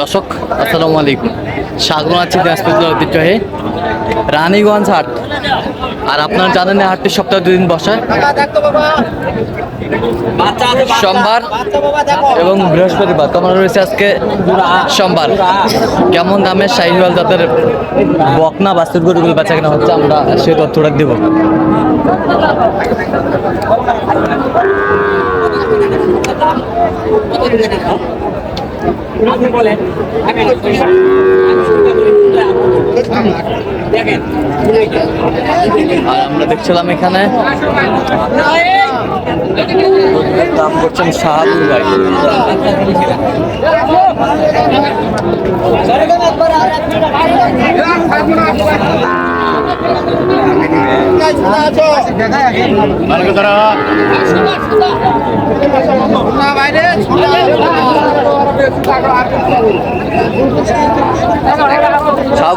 দর্শক, আসসালামু আলাইকুম। স্বাগত আছি দিনাজপুর জেলার ঐতিহ্যহে রানীগঞ্জ হাট। আর আপনারা জানেন হাটটি সপ্তাহে দুদিন বসায় সোমবার এবং বৃহস্পতিবার। তোমার রয়েছে আজকে সোমবার। কেমন দামে শাহিওয়াল জাতের বকনা বাস্তুর গরুগুলো বেচা কেনা হচ্ছে আমরা সে তথ্যটা দেবো। আর আমরা দেখছিলাম এখানে দাম করছেন শাহাবুল ভাই।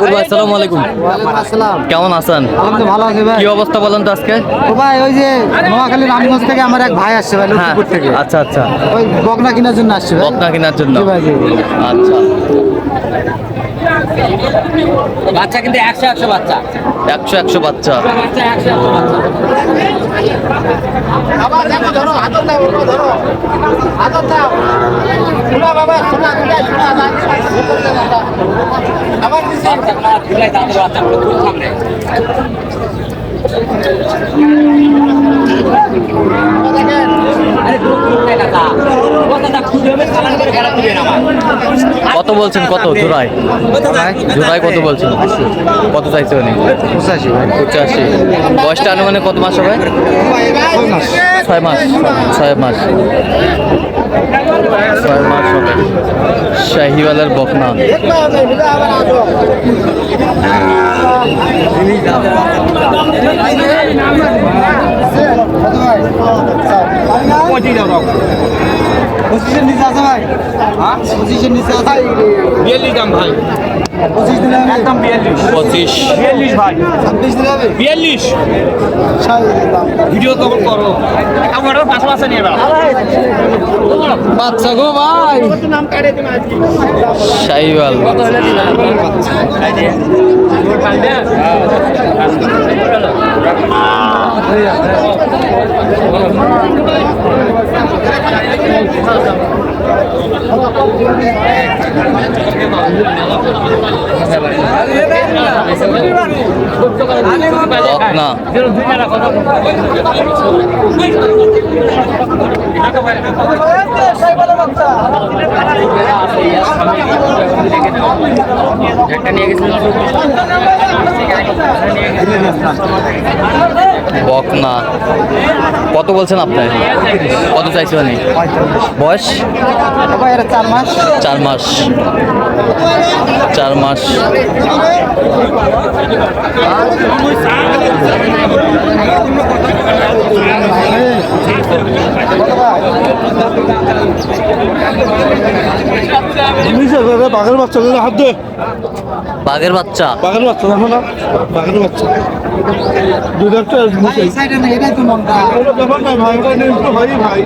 ভাই আসসালামু আলাইকুম। আসসালাম কেমন আছেন? আমি তো ভালো আছি ভাই কি অবস্থা বলেন তো আজকে? ও ভাই ওই যে নোয়াখালী রামগঞ্জ থেকে আমার এক ভাই আসছে ভাই লক্ষ্মীপুর থেকে আচ্ছা আচ্ছা। ওই বকনা কেনার জন্য আসছে বকনা কেনার জন্য। আচ্ছা। বাচ্চা কিন্তু একশো একশো বাচ্চা। একশো একশো বাচ্চা। বাচ্চা একশো একশো বাচ্চা বাচ্চাগুলো ঝুলাই দাঁতের বাচ্চাগুলো খুব সামনে আরে খুব খুব নাই কাকা ও দাদা খুঁজে হবে চালান করে খেলা দিবেন আমার কত বলছেন কত? জোড়ায় জোড়ায় কত বলছেন? কত চাইছে উনি? পঁচাশি পঁচাশি। বয়সটা আনুমানে কত মাস হবে? ছয় মাস। ছয় মাস। ছয় মাস হবে। শাহিওয়ালের বকনা। পঁচিশের নিচে আছে ভাই। পঁচিশের নিচে আছে। বিয়াল্লিশ দাম ভাই। পঁচিশ দিলে একদম বিয়াল্লিশ। পঁচিশ। বিয়াল্লিশ ভাই। ছাব্বিশ দিলে হবে? বিয়াল্লিশ। ভিডিও কল করো। আমার পাশে পাশে নিয়ে এবার বাচ্চা গো ভাই। Yeah, yeah, yeah. কত বলছেন আপনার কত চাইছে মানে বয়স? চার মাস। চার মাস। চার মাস। বাঘের বাচ্চা হাত দে। বাঘের বাচ্চা। বাঘের বাচ্চা দেখো না। বাঘের বাচ্চা। ভাই ভাই ভাই।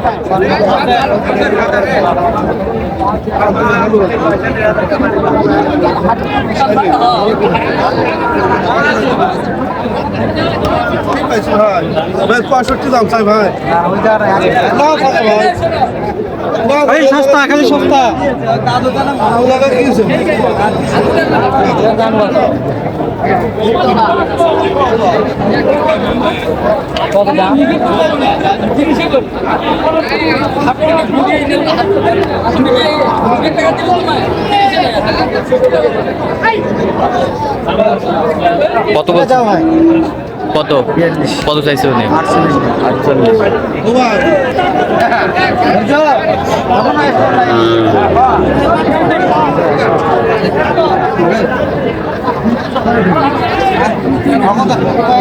পঁয়ষট্টি দাম চাই ভাই। না ভাই এই সস্তা খালি সস্তা। কত যাও ভাই। কত? কত চাইছে উনি? আটচল্লিশ। ও ভাই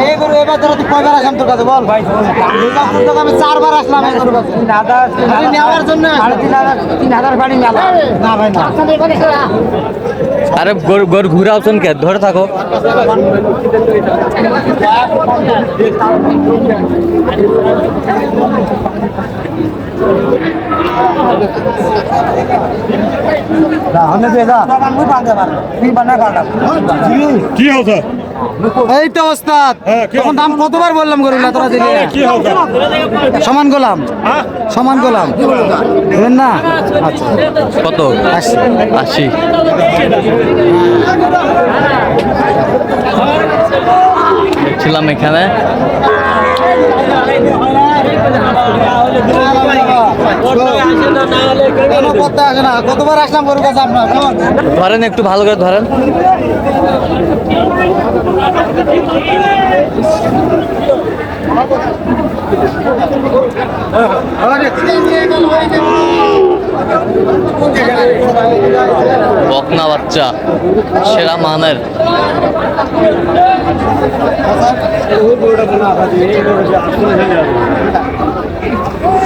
এই গরু এবার ধরো তুই কয়বার আসলাম তোর কাছে বল ভাই আমি চারবার আসলাম নেওয়ার জন্য তিন হাজার বাড়ি মেলা। না ভাই না। আরে গরু ঘুরাও ঘুরে কে ধরে থাকো। কি হচ্ছে? এই তো ওস্তাদ। হ্যাঁ, তখন দাম কতবার বললাম গরুলা তোরা দিলে সমান গোলাম। সমান গোলাম। দেবেন না? আচ্ছা। কত? আশি। আশি। দেখছিলাম এখানে। কতবার আসলাম গরুর কাছে আপনার? ধরেন একটু ভালো করে ধরেন। বকনা বাচ্চা সেরা মানের।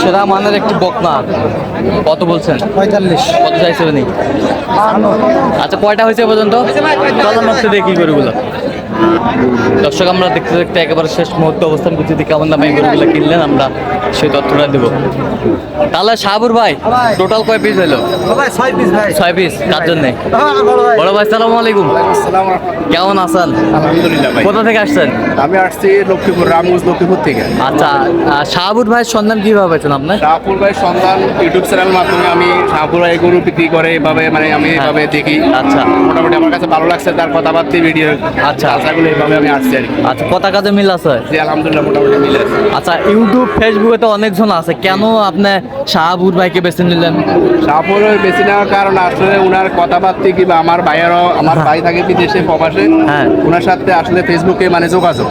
সেরা মানের একটি বকনা। কত বলছেন? পঁয়তাল্লিশ। কত চাইছে উনি? আচ্ছা কয়টা হয়েছে পর্যন্ত? দেখি গরুগুলো। দর্শক আমরা দেখতে দেখতে একেবারে শেষ মুহূর্তে অবস্থান করছি। কেমন দামে গরুগুলো কিনলেন আমরা। সেই তথ্যটা দেবো। তাহলে শাহাবুর ভাই। টোটাল কয় পিস হলো? ছয় পিস ভাই। ছয় পিস কার জন্যে? হ্যাঁ, বড় ভাই। সালাম আলাইকুম। কেমন আছেন? আলহামদুলিল্লাহ কোথা থেকে আসছেন? আমি আসছি লক্ষ্মীপুর রামগঞ্জ লক্ষ্মীপুর থেকে। আচ্ছা শাহাবুর ভাইয়ের সন্ধান কীভাবে পেয়েছেন আপনার শাহপুর ভাই সন্ধান ইউটিউব চ্যানেল মাধ্যমে আমি শাহপুর ভাই গরু বিক্রি করে এভাবে মানে আমি এভাবে দেখি। আচ্ছা। মোটামুটি আমার কাছে ভালো লাগছে তার কথাবার্তা ভিডিও আচ্ছা। আশাগুলো এইভাবে আমি আসছি আর কি। আচ্ছা কথা কাজে মিল আছে? যে আলহামদুলিল্লাহ মোটামুটি মিলে আছে। আচ্ছা ইউটিউব ফেসবুকে তো অনেকজন আছে কেন আপনি শাহাবুর ভাইকে বেছে নিলেন? শাহপুর বেছে নেওয়ার কারণ আসলে ওনার কথাবার্তা কিংবা আমার ভাইয়েরও আমার ভাই থাকে বিদেশে প্রবাসে। হ্যাঁ। ওনার সাথে আসলে ফেসবুকে মানে যোগাযোগ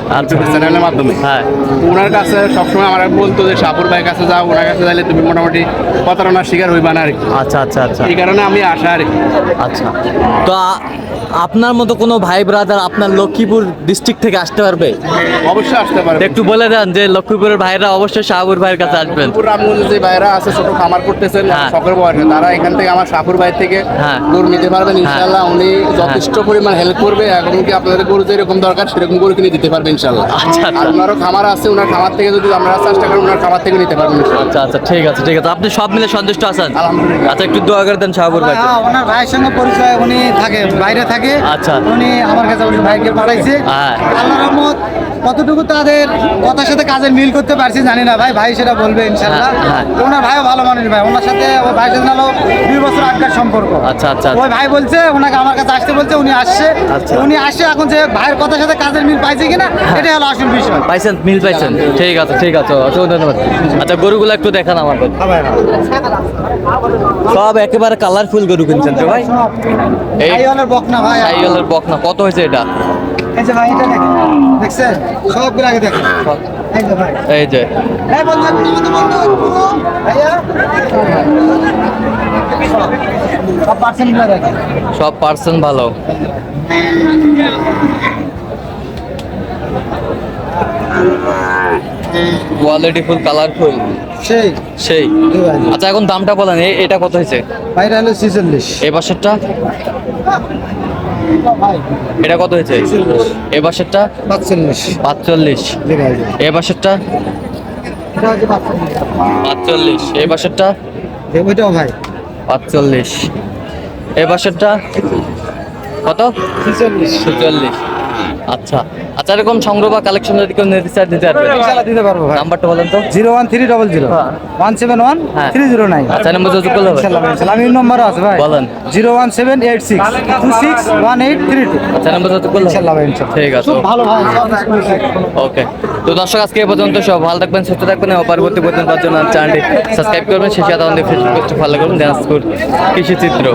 চ্যানেলের মাধ্যমে। হ্যাঁ। ওনার কাছে সবসময় আমার বলতো যে শাহপুর ভাইয়ের কাছে যাও ওনার কাছে যাইলে তুমি মোটামুটি প্রতারণার শিকার হইবা না আর কি আচ্ছা আচ্ছা আচ্ছা। এই কারণে আমি আসা আর কি আচ্ছা। তো আপনার মতো কোনো ভাই ব্রাদার আপনার লক্ষ্মীপুর ডিস্ট্রিক্ট থেকে আসতে পারবে? অবশ্যই আসতে পারে একটু বলে দেন যে লক্ষ্মীপুরের ভাইরা অবশ্যই শাহাবুর ভাইয়ের কাছে আসবেন। শাহপুর যে ভাইরা আছে ছোট খামার করতেছেন হ্যাঁ। শখের বয়সে তারা এখান থেকে আমার শাহপুর ভাই থেকে হ্যাঁ। গরু নিতে পারবেন ইনশাল্লাহ উনি যথেষ্ট পরিমাণ হেল্প করবে। এবং কি আপনাদের গরু যেরকম দরকার সেরকম গরু কিনে দিতে পারবে ইনশাল্লাহ আচ্ছা, আচ্ছা। আর ওনারও খামার আছে ওনার খামার থেকে যদি আমরা চেষ্টা করি ওনার খামার থেকে নিতে পারবেন আচ্ছা আচ্ছা ঠিক আছে ঠিক আছে। আপনি সব মিলে সন্তুষ্ট আছেন? আলহামদুলিল্লাহ। আচ্ছা একটু দোয়া করে দেন শাহাবুর ভাই হ্যাঁ, ওনার ভাইয়ের সঙ্গে পরিচয় উনি থাকে বাইরে থাকে। আচ্ছা। উনি আমার কাছে ভাইকে পাঠাইছে হ্যাঁ। আল্লাহ রহমত কতটুকু তাদের কথার সাথে কাজের মিল করতে পারছি জানি না ভাই ভাই সেটা বলবে ইনশাল্লাহ হ্যাঁ, হ্যাঁ। ওনার ভাইও ভালো মানুষ ভাই ওনার সাথে ওই ভাইয়ের সাথে হলো দুই বছর আগের সম্পর্ক। আচ্ছা, আচ্ছা, ওই ভাই বলছে ওনাকে আমার কাছে আসতে বলছে উনি আসছে। আচ্ছা। উনি আসছে এখন যে ভাইয়ের কথার সাথে কাজের মিল পাইছে কিনা এটাই হলো আসল বিষয়। পাইছেন মিল পাইছেন। ঠিক আছে ঠিক আছে অসংখ্য ধন্যবাদ। আচ্ছা গরুগুলো একটু দেখান আমাদের সব একেবারে কালারফুল গরু কিনছেন তো ভাই। এই ভাই হলো বকনা ভাই। বকনা কত হয়েছে এটা? এই যে ভাই এটা দেখেন। দেখছেন? সবগুলো আগে দেখেন। এই যে ভাই। এই যে। এই বন্ধু একটু বন্ধু ভাইয়া। সব পার্সেন্টগুলো দেখেন। সব পার্সেন্ট ভালো। কোয়ালিটি ফুল কালারফুল সেই। সেই। আচ্ছা এখন দামটা বলেন এ- এটা কত হয়েছে? ভাইটা হলো ছিচল্লিশ। এই পাশেরটা? এটা কত হয়েছে? এ বাসেরটা পাঁচচল্লিশ। পাঁচচল্লিশ। এ বাসেরটা পাঁচচল্লিশ। এ বাসেরটা ওইটাও ভাই। পাঁচচল্লিশ। এ বাসেরটা কত? ছিচল্লিশ। ছেচল্লিশ। আচ্ছা। আচ্ছা এরকম সংগ্রহ বা কালেকশন যদি কেউ নিতে চায় দিতে পারবে। ইনশাল্লাহ দিতে পারব ভাই। নাম্বারটা বলেন তো। Zero one three double zero. One seven one হ্যাঁ। আচ্ছা নম্বর যোগাযোগ করলে হবে। ইনশাল্লাহ ইনশাল্লাহ আমি নম্বরও আছে ভাই। বলেন। Zero one seven eight six two six one eight three two. আচ্ছা নম্বর যোগাযোগ করলে হবে? ইনশাল্লাহ ভাই ইনশাল্লাহ ঠিক আছে। ভালো ভাই। ওকে। তো দর্শক আজকে পর্যন্ত সব ভালো থাকবেন সুস্থ থাকবেন এবং পরবর্তী পর্যন্ত তার জন্য চ্যানেলটি সাবস্ক্রাইব করবেন। সেই সাথে আমাদের ফেসবুক পেজটি ফলো করুন দিনাজপুর কৃষি চিত্র